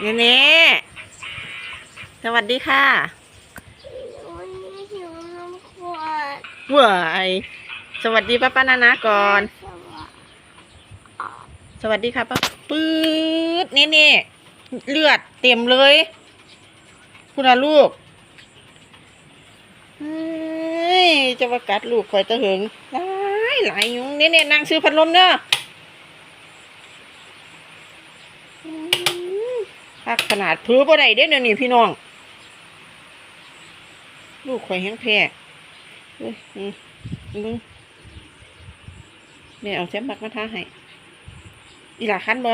เนเน่สวัสดีค่ะวันนี้หิวน้ำขวดเว้ยสวัสดีป้าป้านานาก่อน สวัสดีสวัสดีค่ะป้าปื๊ดนี่นี่เลือดเต็มเลยคุณอาลูกเฮ้ยจะมากัดลูกคอยตะเหิงหลายหลายยุงนี่เนี่ยนางซื้อพัดลมเด้ออืม พักขนาดพื้บ่ได้เด้เดี๋ยนี้พี่น้อง ลูกคอยแห้งแพ้เอ้ยอืมมึงแม่เอาแซมบักมาทาให้ อีหลาคันบ่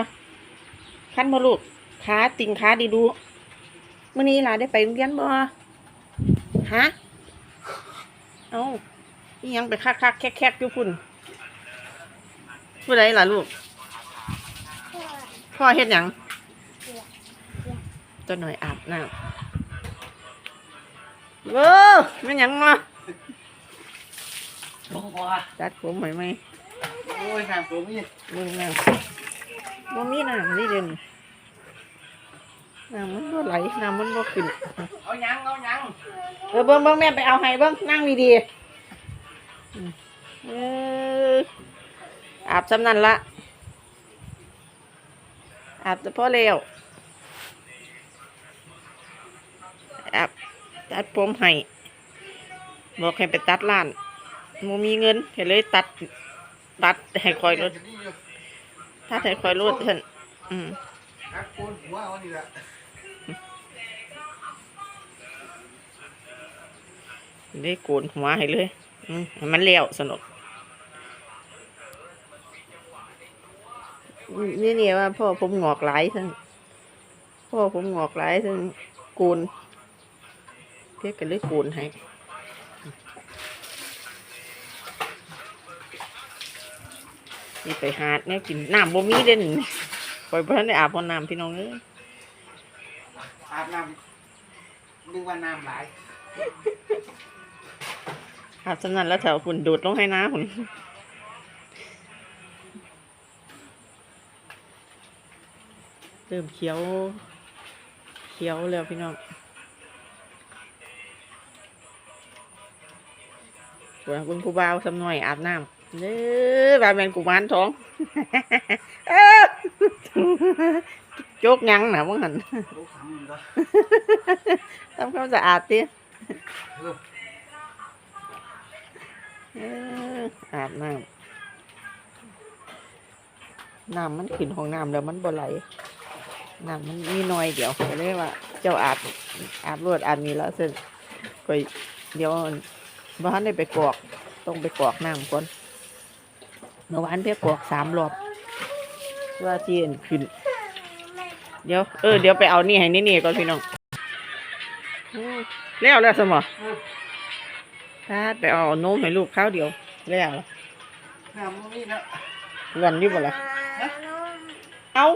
คันบ่ลูกขาติ่งขาดีดูเมื้อนี้อีหล่าได้ไปโรงเรียนบ่ฮะเอาอีหยังไปคักคักแคกแคกอยู่พุ่นผู้ใดล่ะลูก พ่อเฮ็ดหยัง ตัวหน่อยอาบน้ำเว้อแม่นหยังมาลงพอจัดผมใหม่ไหมโอ้ยน้ำผมนี่มึงน้ำบ่มีน้ำนี่เด่นน้ำมันบ่ไหลน้ำมันบ่ขึ้นเอายังเอายังเออเบิ้งเบิ้งแม่ไปเอาให้เบิ้งนั่งดีๆอืมเอออาบสำนันละอาบแต่พอเร็ว อาบตัดผมให้บอกให้ไปตัดร้านโมมีเงินเห็นเลยตัด ตัดให้คอยรถตัดให้คอยรถเถอะอืมฮักโกนหัวเอานี่แหละได้โกนหัวให้เลยอืมให้มันเลี้ยวสนุกนี่นี่ว่าพ่อผมงอกหลายทั้งพ่อผมงอกหลายทั้งโกน เพียกกันเลยโกนให้นี่ไปหาดเนี่ยกินน้ำบ่มีเด่นปล่อยเพื่อนได้อาบบ่น้ำพี่น้องเอ้ยอาบน้ำนึกว่าน้ำไหลายอาบสนั่นแล้วแถวฝุ่นดูดลงให้นะฝุ่นเริ่มเขียว เขียวแล้วพี่น้อง ส่วนคุณผู้บ่าวสำน่อยอาบน้ำเด้อบาแมนกุมารท้องโจกยังนะว่าหันทำมันก็ทำความสะอาดติเออเออาบน้ำน้ำมันขึ้นห้องน้ำแล้วมันบ่ไหลน้ำมันมีน้อยเดี๋ยวก็เลยว่า เจ้าอาบอาบรวดอาบนี้แล้วซึ่งก็เดี๋ยว บ้านได้ไปกรอกต้องไปกรอกน้ำก่อนเมื่อวานเพียกรอกสามรอบว่าที่เอ็นขึ้น เดี๋ยวเออเดี๋ยวไปเอานี่ให้นี่นี่ก่อนพี่น้องอืมแล้วแล้วสมอถ้าไปเอานมให้ลูกข้าวเดียวแล้วน้ำมันนี่นะเงินอยู่บ่ล่ะเอา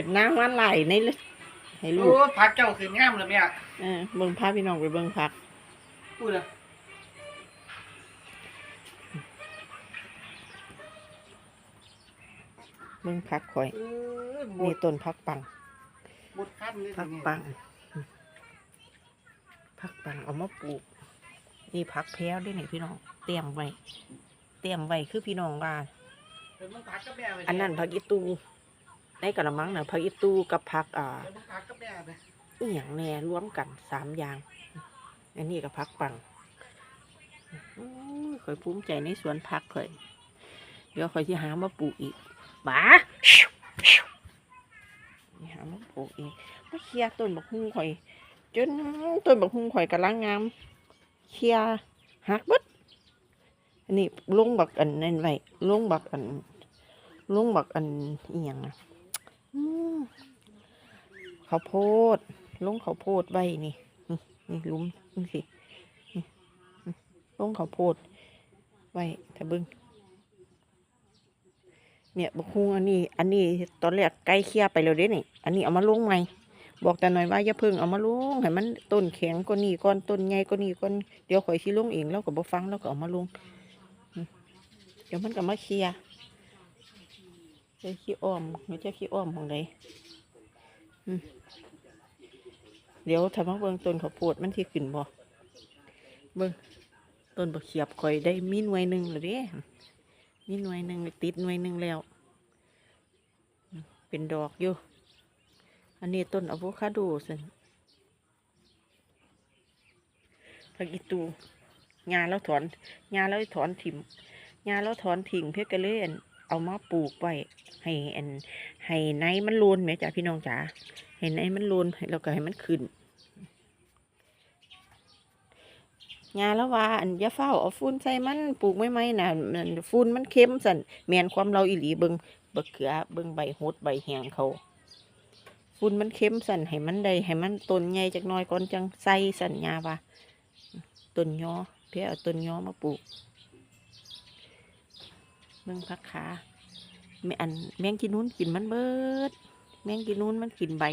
เป็นน้ำมันไหลในเลยให้ลูโอ้กพักเจ้าคืองามเลยแม่เออเบิ่งพาพี่น้องไปเบิ่งพักพูดเลยเบิ่งพักข่อยเออหมนี่ดต้นพักปังหมดขั้นเลยพักปัง พักปังเอามาปลูก นี่พักแพ้วด้วยนี่พี่น้อง เตรียมไว้ เตรียมไว้คือพี่น้องว่า เดี๋ยวมึงพักกับแม่ไปอันนั้นผักอีตู ในกระมังน่ะผักอีตูกับผักอ่าเดี๋ยวมึงพักกับแม่ไปอีหยังแน่รวมกันสามอย่าง อันนี้กับผักปังอื้อข่อยภูมิใจในสวนผักข่อยเดี๋ยวข่อยที่หามาปลูกอีกบ้าหามาปลูกอีกมาเคลียร์ต้นบักฮุ่งข่อย จนต้นบักฮุ่งข่อยกำลังงามเคลียร์หักบดอันนี้ลุงบักอันนั่นไว้ลุงบักอันลุงบักอันเอียงอะ ข้าวโพดลงข้าวโพดไว้นี่นี่ลุมนี่สินี่นี่ลงข้าวโพดไว้ถ้าบึงเนี่ยบักฮุงอันนี้ อันนี้ตอนแรกใกล้เคียไปแล้วเด้นี่ อันนี้เอามาลงใหม่บอกแต่หน่อยว่าอย่าเพิ่งเอามาลงให้มันต้นแข็งก็นี่ก่อนต้นใหญ่ก็นี่ก่อนเดี๋ยวข่อยสิลงเองแล้วก็บ่ฟังแล้วก็เอามาลงเดี๋ยวมันก็มาเคลียร์ เจ้าขี้อ้อมไม่เจ้าขี้อ้อมของใดอืมเดี๋ยวถ้ามาเบิ่งต้นข้าวโพดมันที่ขึ้นบ่เบิ่งต้นบะเขียบข่อยได้มีหน่วยหนึ่งแล้วเด้มีหน่วยหนึ่งติดหน่วยหนึ่งแล้ว เป็นดอกอยู่ อันนี้ต้นอะโวคาโดสิผักอีตูงาแล้วถอนงาแล้วถอนถิ่มงาแล้วถอนถิ่งเพื่อกระเล่น เอามาปลูกไว้ให้อันให้ในมันโลนแหมจ้าพี่น้องจ๋าให้ในมันโลนแล้วก็ให้มันขึ้นงาแล้วว่าอันยาเฝ้าเอาฟุ้นใส่มันปลูกไม่ไหมนะมันฟุ้นมันเค็มสันแมนความเราอีหลีเบิงเบิกเขือเบิงใบหดใบแหงเขาฝุ่นมันเค็มสันให้มันได้ให้มันต้นใหญ่จักน้อยก่อนจังใส่สันยาว่าต้นยอเพื่อเอาต้นยอมาปลูก เมืองพักขาแม่อันแมงกินนู้นกินมันเบิด แมงกินนู้นมันกินใบ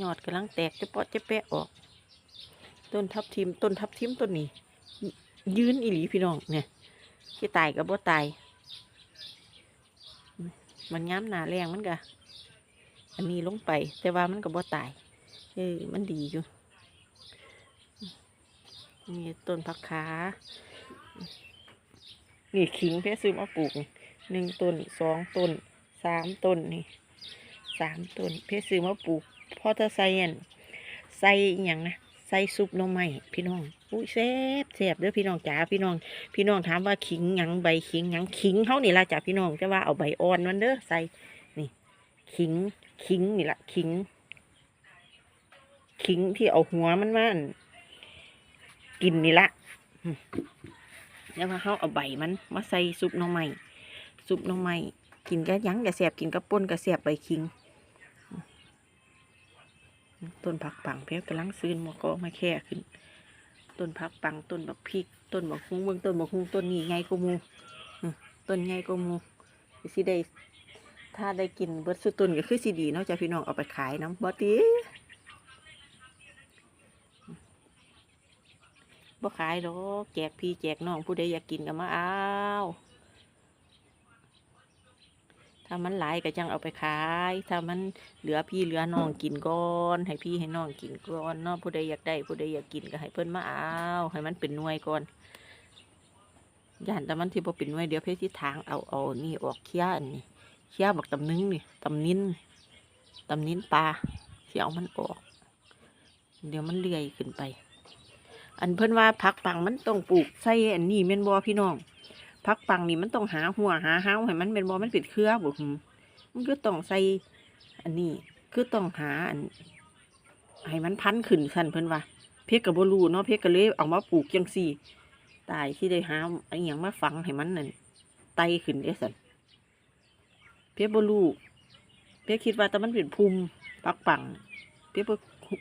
ยอดกำลังแตกจะเปาะจะแปะออก ต้นทับทิมต้นทับทิมต้นนี้ ยืนอีหลีพี่น้องเนี่ยที่ตายกับบ่ตาย มันย้ำหนาแรงมันก็อันนี้ลงไป แต่ว่ามันก็บ่ตายเออมันดีอยู่นี่ต้นผักขา นี่ขิงเพื่อซื้อมาปลูกหนึ่งต้นสองต้นสามต้นนี่สามต้นเพื่อซื้อมาปลูกพอจะใส่อันใส่อย่างนะใส่ซุปหน่อไม้พี่น้องอุ้ยแซ่บแซ่บเด้อพี่น้องจ๋าพี่น้อง พี่น้องถามว่าขิงหยังใบขิงหยังขิงเขานี่ละจ้ะพี่น้องจะว่าเอาใบอ่อนมันเด้อใส่นี่ขิงขิงนี่ละขิง ขิงที่เอาหัวมันมันกินนี่ละ แล้วว่าเขาเอาใบมันมาใส่ซุปหน่อไม้ซุปหน่อไม้กินก็ยั้งกะแสบกินก็ป่นกะแสบใบขิง ต้นผักปังเพียกำลังซื้นมวก็มาแค่ขึ้น ต้นผักปังต้นบักพริก ต้นบักฮุ้งเบิ่งต้นบักฮุ้งต้นนี้ไงก็มูต้นไงก็มูสิได้ถ้าได้กินเบิร์ดสุดต้นก็คือสิดีเนาะจ้ะพี่น้องเอาไปขายน้ำบ่ตี บ่ขายดอกแจกพี่แจกน้องผู้ใดอยากกินก็มาเอาถ้ามันหลายก็จังเอาไปขาย ถ้ามันเหลือพี่เหลือน้องกินก่อนให้พี่ให้น้องกินก่อนเนาะผู้ใดอยากได้ผู้ใดอยากกินก็ให้เพิ่นมาเอาให้มันเป็นหน่วยก่อนย่านแต่มันที่บ่เป็นหน่วยเดี๋ยวเพชรที่ทางเอาเอานี่ออกเคี้ยอันนี้เคี้ยบักตำนึงนี่ตำนิ้นตำนิ้นปลาเสียเอามันออก เดี๋ยวมันเลื่อยขึ้นไป อันเพิ่นว่าผักปังมันต้องปลูกใส่อันนี้แม่นบ่พี่น้องผักปังนี่มันต้องหาหัวหาหาวให้มันเป็นบ่มันเป็นเครือบ่หืมมันก็ต้องใส่อันนี้คือต้องหาอันให้มันพันขึ้นสันเพิ่นว่า เพกกับบรูเนาะเพกก็เลยเอามาปลูกจังสี่ ตายที่ได้หาไอ้หยังมาฝังให้มันนั่นไตขึ้นได้สันเพกบรูเพกคิดว่าแต่มันเป็นภูมิปักปังเพกบ่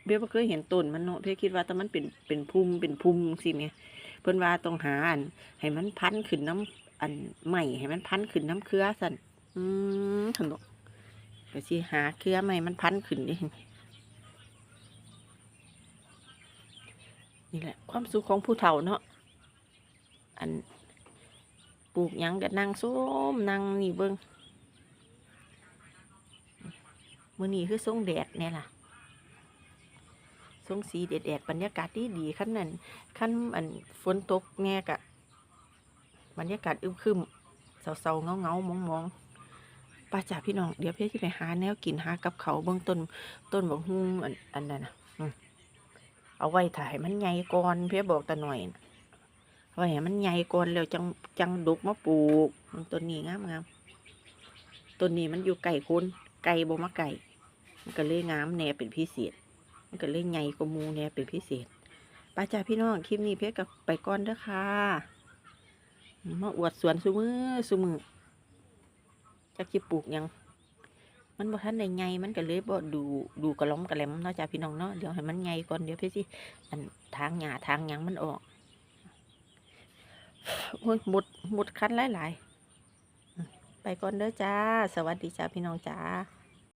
เพกบ่เคยเห็นต้นมันเนาะเพกคิดว่าแต่มันเป็นเป็นภูมิเป็นภูมิสิเนี่ยเพิ่นว่าต้องหาอันให้มันพันขึ้นน้ำอันใหม่ให้มันพันขึ้นน้ำเครือสั่นอืมถนกไปสิหาเครือใหม่มันพันขึ้นดินี่แหละ ความสุขของผู้เฒ่าเนาะอันปลูกยังก็นั่งส้มนั่งนี่เบิงมือนี้คือทรงแดดเนี่ยล่ะ ทรงสีแดดๆบรรยากาศดีดีขั้นนั้นขั้นอันฝนตกแง่กะบรรยากาศอึมครึมเศร้าๆเงาเงามองมองป้าจ่าพี่น้องเดี๋ยวพี่จะไปหาแนวกินหากับเขาเบื้องต้นต้นบักฮุ่งอันอันนั้นนะเอาไว้ถ่ายมันใหญ่ก่อนเพื่อบอกตาหน่อยน่ะเอาไว้ให้มันใหญ่ก่อนแล้วจังจังดุกมาปลูกต้นนี้งามงามต้นนี้มันอยู่ไก่คนไก่บ่มาไก่มันก็เลยงามแหน่เป็นพิเศษ มันก็เลยใหญ่กว่ามูแหน่ยเป็นพิเศษป้าจ่าพี่น้องคลิปนี้เพื่อกับไปก่อนเด้อค่ะมาอวดสวนซุมือซุมือจักสิปลูกยัง มันบ่ทันได้ใหญ่มันก็เลยบ่ดูดูกระล้อมกระแหลมเนาะจ้าพี่น้องเนาะเดี๋ยวให้มันใหญ่ก่อนเดี๋ยวพี่สิอันทางหญ้าทางยังมันออกโอ้ยหมดหมดคันหลายๆไปก่อนเด้อจ้า สวัสดีจ้าพี่น้องจ้า